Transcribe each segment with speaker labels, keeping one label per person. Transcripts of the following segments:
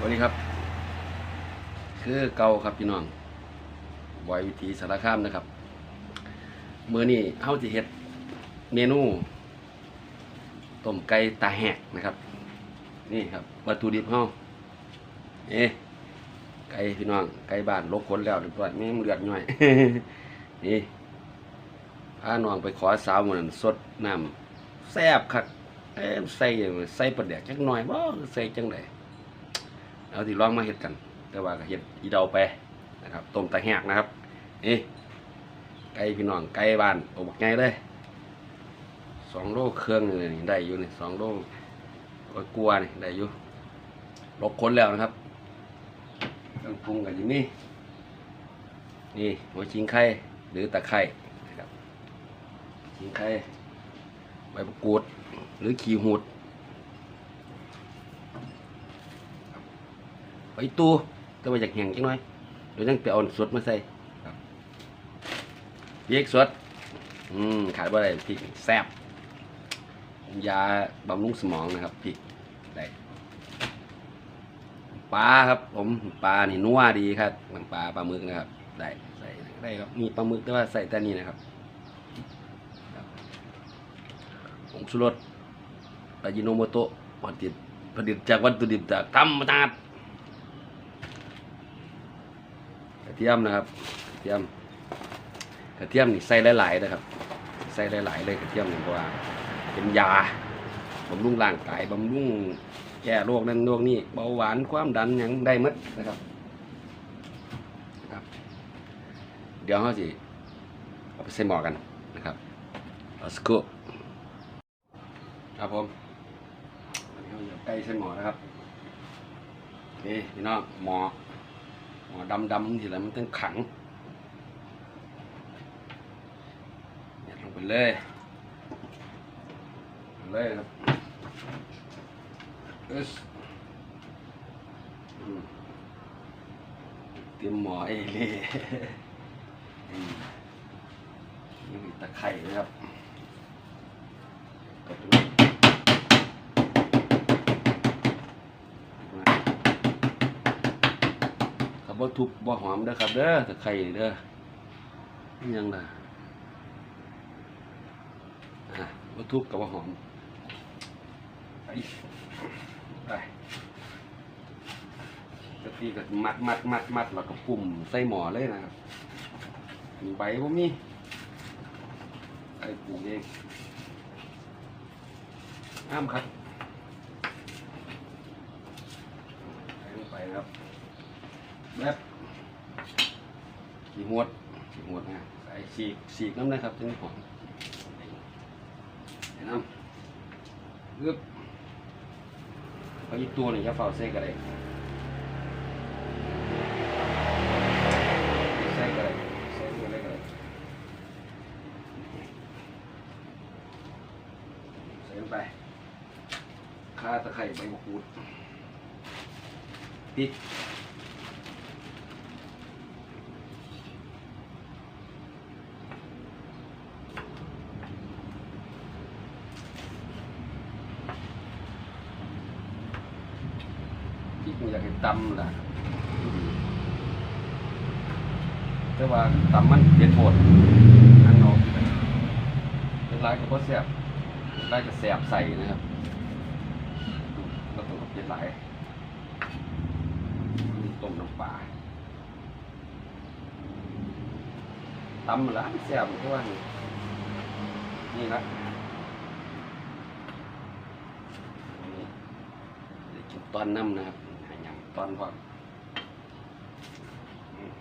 Speaker 1: สวัสดีครับ คือเก่าครับพี่น้องบอยวิธีสารคามนะครับมื้อนี้เฮาสิเฮ็ดเมนูต้มไก่ตาแหกนะครับ นี่ครับวัตถุดิบเฮาเอ๊ะไก่พี่น้องไก่บ้านลกขนแล้วเรียบร้อยแม่งเลือดย่อยนี่พาน้องไปขอสาวมื้อนั้นสดน้ำแซ่บคักเอ้มใส่ใส่ปลาแดกจักหน่อยบ่ใส่จังได เอาที่ลองมาเห็ดกัน แต่ว่าเห็ดอีเดาไปนะครับต้มตะแหกนะครับนี่ไก่พี่น้องไก่บ้านโอ้บักไงเลยสองโลเครื่องนี่ได้อยู่นี่สองโลก็กลัวนี่ได้อยู่ลบคนแล้วนะครับเครื่องปรุงกันอยู่นี่นี่หัวชิงไข่หรือตะไคร่นะครับชิงไข่ใบมะกรูดหรือขีหูด ไปตู้แต่ว่าอยากแห้งจังน้อยเดี๋ยวต้องไปเอาสดมาใส่ครับพริกสด อืมขายบ่ได้พริกแซ่บยาบำรุงสมองนะครับพริกได้ปลาครับผมปลานี่นัวดีครับน้ำปลาปลาหมึกนะครับ ได้ใส่ได้ครับมีปลาหมึกแต่ว่าใส่แต่นี่นะครับผงชูรสอายิโนโมโตะผลิตผลิตจากวัตถุดิบจากธรรมชาติ กระ เทียมนะครับกระเทียมกระเทียมนี่ใส่หลายๆนะครับ ใส่หลายๆเลยกระเทียมนี่เพราะว่าเป็นยาบำรุงร่างกายบำรุงแก้โรคนั้นโรคนี้เบาหวานความดันยังได้หมดนะครับนะครับ เดี๋ยวเขาสิเอาไปใส่หมอกันนะครับเอาสกูครับผมอันนี้เราจะใกล้ใส่หมอนะครับนี่พี่น้องหมอ หัวดำดำทีละมันต้องขังเนี่ยลงไปเลยเลยครับเอสเตรียมหมอเอเล่อืมนี่มีตะไคร่นะครับกดตรงนี้ครั บว่ทุบว่าหอมเด้อครับเด้อตะไคร่นี่เด้อนี่ยังล่ะอะว่ทุบกับว่าหอมไปไปตะกี้ก็มัดมัดมัดมัดแล้วก็ปุ่มใส่หมอเลยนะครับมีใบพวกนี้ไอ้ปลูกเองอ้ามครับไปครับ แบบขีหวดขีหวดนะใส่ฉีกฉีกน้ำนะครับถึงหอมใส่น้ำอึบเอาอีกตัวหนึ่งจะเฝ้าใส่กันเลยใส่กันเลยใส่กันเลยกันเลยใส่ไปข่าตะไคร้ใบมะกรูดพริก ที่อยากให้ตำล่ะแต่ว่าตำมันเปลี่ยนโหดอันนอกเป็นลายก็เพราะแสบลายก็แสบใส่นะครับก็ต้องเปลี่ยนหลายต้มน้ำปลาตำละแสบเพราะว่านี่นี่นะตอนน้ำนะครับ หาหยันพออืม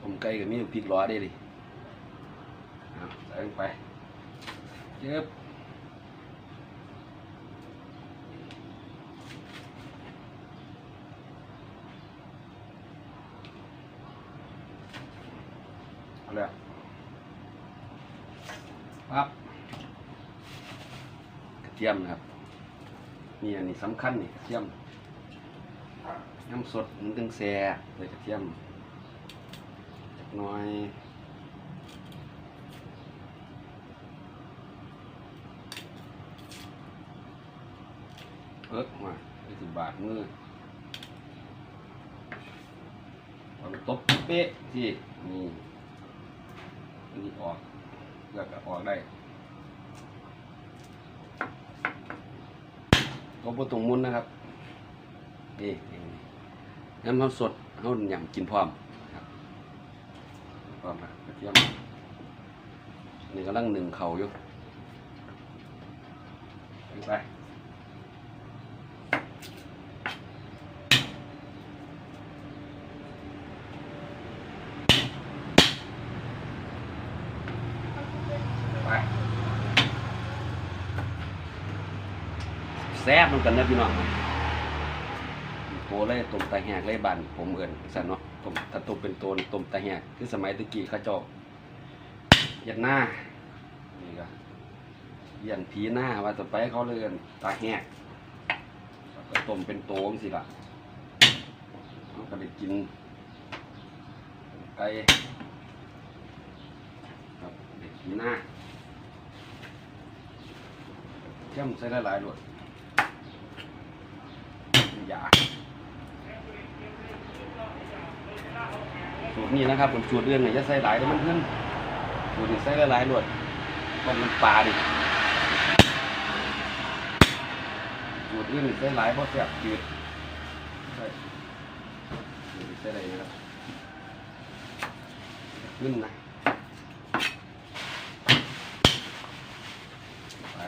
Speaker 1: ผมไก่กับมีพริกล้อได้ดิเอาใส่ลงไปเจ็บเอาแล้วปั๊บกระเทียมนะครับ นี่อันนี้สำคัญนี่กระเทียมน้ำสดมันตึงแซ่เลยกระเทียมจักน้อยเอิกมาไม่สิบบาทมือเอาตบเป๊ะที่นี่อันนี่ออกเลือกก็ออกได้ ก็บ่ตรงมุนนะครับนี่น้ำเขาสดเขาหยำกินพร้อมครับพร้อมนะกระเทียมนนี่กำลังหนึ่งเข่าอยู่ไป แซ่บมันกันนะพี่น้องโตเลยต้มตาแหกเลยบานผมเอินสันเนาะต้มถ้าต้มเป็นโตนต้มตาแหกคือสมัยตะกี้เขาเจายัดหน้านี่ก็ยันผีหน้าว่าจะไปเขาเลยเอิ้นตาแหกก็ต้มเป็นโตงสิล่ะเขาก็ได้กินไก่ครับเด็กผีหน้าเข้มใส่หลายๆด้วย ยาสูตรนี้นะครับผมสูตรเรื่องเนี่ยจะใส่หลายแต่มันเพิ่นสูตรนี้ใส่หลายๆด้วยต้มน้ำปลาดิสูตรอื่นนี่ใส่หลายเพราะแซ่บจืดใส่ใส่อะไรนะครับขึ้นนะไป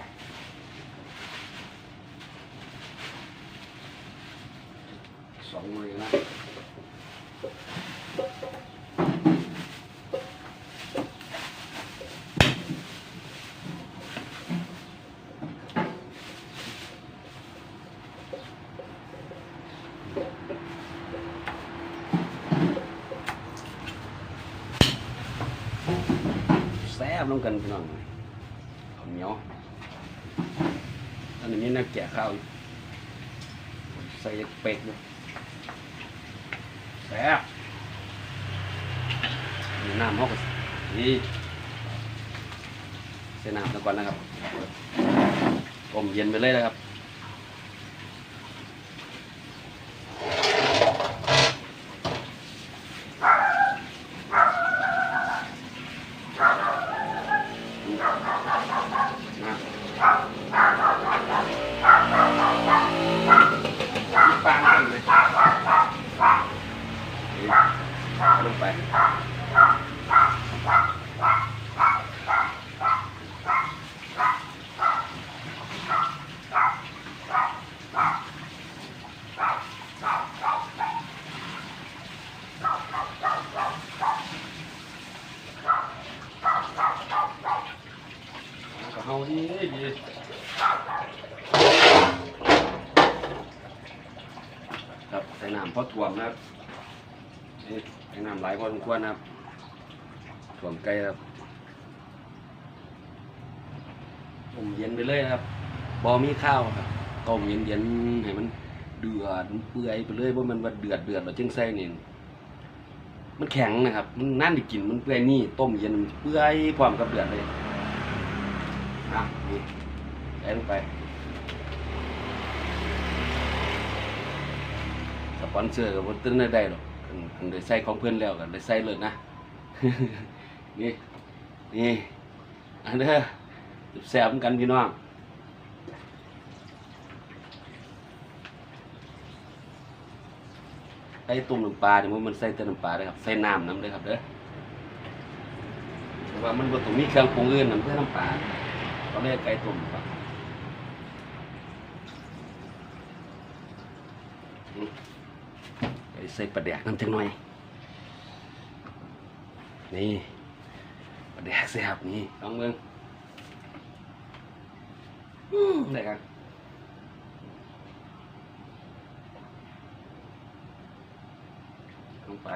Speaker 1: สองมือนะ น้องกันพี่น้องข้าวเหนียวอันนี้น่าแกะข้าวใส่เป็ดด้วยแซ่บมีน้ำฮอก็นี่เส้นน้ำตะกอนนะครับอมเย็นไปเลยนะครับ นะปลาหน่อยเลย เอาลงไปก็เฮา ดีดีครับใส่น้ำพอถ่วมนะครับนี่ให้น้ำไหลพอสมควรนะครับถ่วมไก่ครับต้มเย็นไปเลยครับบอมีข้าวครับต้มเย็นเย็นให้มันเดือดมันเปื่อยไปเลยเพราะมันว่าเดือดเดือดแบบจึงใส่นี่มันแข็งนะครับ มันนั่นด้กินมันเปื่อยนี่ต้มเย็นมันเปื่อยพร้อมกับเดือดเลย ดีใส่ลงไป สปอนเซอร์กับบนตึ้งได้ได้หรอกอันอันได้ใส่ของเพื่อนแล้วกันได้ใส่เลยนะ นี่ นี่ อันเด้อแซ่บกันพี่น้องใส่ตุ่มน้ำปลาเดี๋ยวมันใส่แต่น้ำปลาเลยครับใส่น้ำน้ำเลยครับเด้อเพราะว่ามันบ่ต้องมีเครื่องปรุงอื่นน้ำเพื่อน้ำปลา เขาเรียกไก่ตุ่มครับใส่ปลาแดกน้ำจังหน่อย นี่ปลาแดกแซ่บนี่ลองเมืองอื้อได้กันลงไป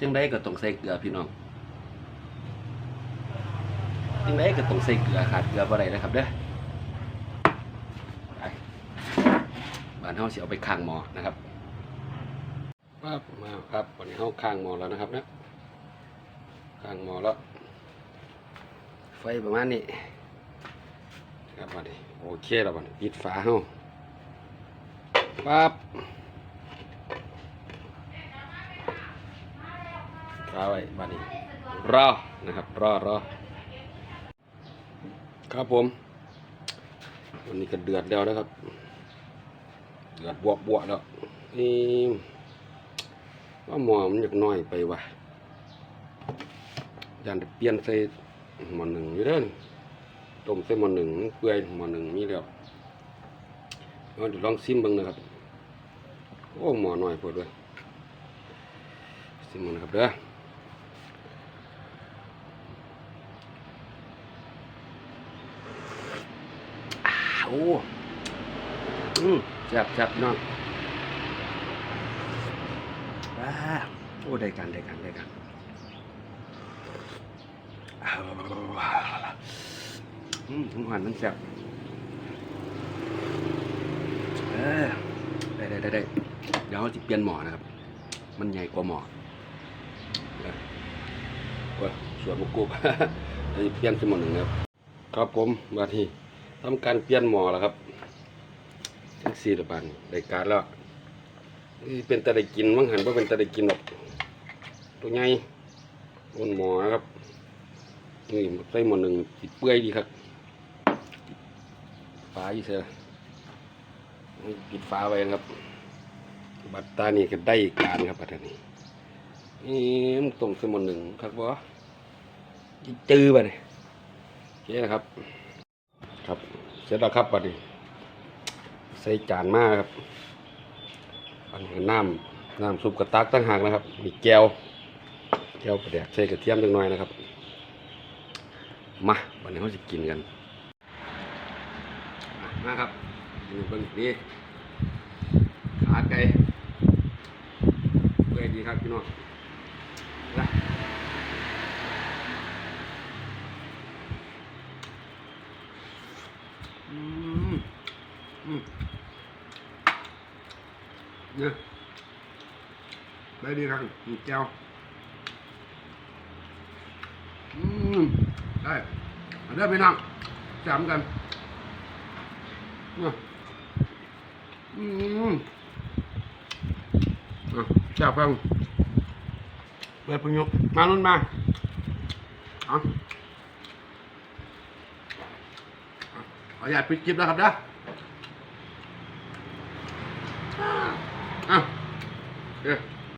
Speaker 1: จังได้ก็ต้องใส่เกลือพี่น้องยังไงก็ต้องใส่เกลือขาดเกลือบ่ได้นะครับเด้อบ้านเฮาสิเอาไปข้างหมอนะครับปั๊บมาครับวันนี้เฮาข้างหม้อแล้วนะครับนะข้างหมอแล้ว ไฟประมาณนี้ครับบัดนี้โอเคแล้วบัดนี้ปิดฝาเฮาปั๊บฝาไว้บัดนี้รอนะครับรอรอครับผมวันนี้ก็เดือดแล้วนะครับ เดือดบวบบวแล้วนี่ว่าหมอมันอยากน้อยไปว่ะยันเปลี่ยนใส่หมอหนึ่งอยู่เด้อนต้มใส่หมอหนึ่งเปื่อยหมอหนึ่งมีแล้วเดี๋ยวลองซิมบิ่งนะครับโอ้หมอน้อยพอด้วยซิมมันครับเด้อ โอ้อืมแซ่บแซ่บน้องว้าโอ้ได้กันได้กันได้กันอืมถึงหันมันแซ่บเออได้ได้ได้ได้เดี๋ยวเราจะเปลี่ยนหมอนะครับ มันใหญ่กว่าหมอว่าสวนบุกกุบเราจะเปลี่ยนสมอหนึ่งครับ ครับผมมาที่ ทำการเปลี่ยนหมอแล้วครับทั้งสี่ระบันได้การแล้วนี่เป็นตะได้กินมั้งหันว่าเป็นตะได้กินหรอกตัวใหญ่บนหมอนะครับนี่ใส่หมอหนึ่งสิเปื่อยดีครับฟ้าอยู่เสียปิดฟ้าไว้นะครับ บัตรตานี่ก็ได้การครับบัตรนี้นี่มันตรงใส่หมอหนึ่งครับบ่จื้อไปเลยโอเคนะครับ ครับ เสร็จแล้วครับบัดนี้ ใส่จานมากครับ อันนี้น้ำน้ำซุปกระตักตั้งหากนะครับ มีแก้ว แก้วประแดกใส่กระเทียมจังหน่อยนะครับ มาวันนี้เราจะกินกันมามาครับนี่เบิ่งนี่ขาไก่เปื่อยดีครับพี่น้องนะ อืมอืมเนี่ย ได้ดีครับมีแก้วอืมได้เอาเด้อพี่น้องจำกันอืมจับกันเปิดประยุกมานุ่นมาเอาขออยากปิดคลิปแล้วครับนะอะโอเค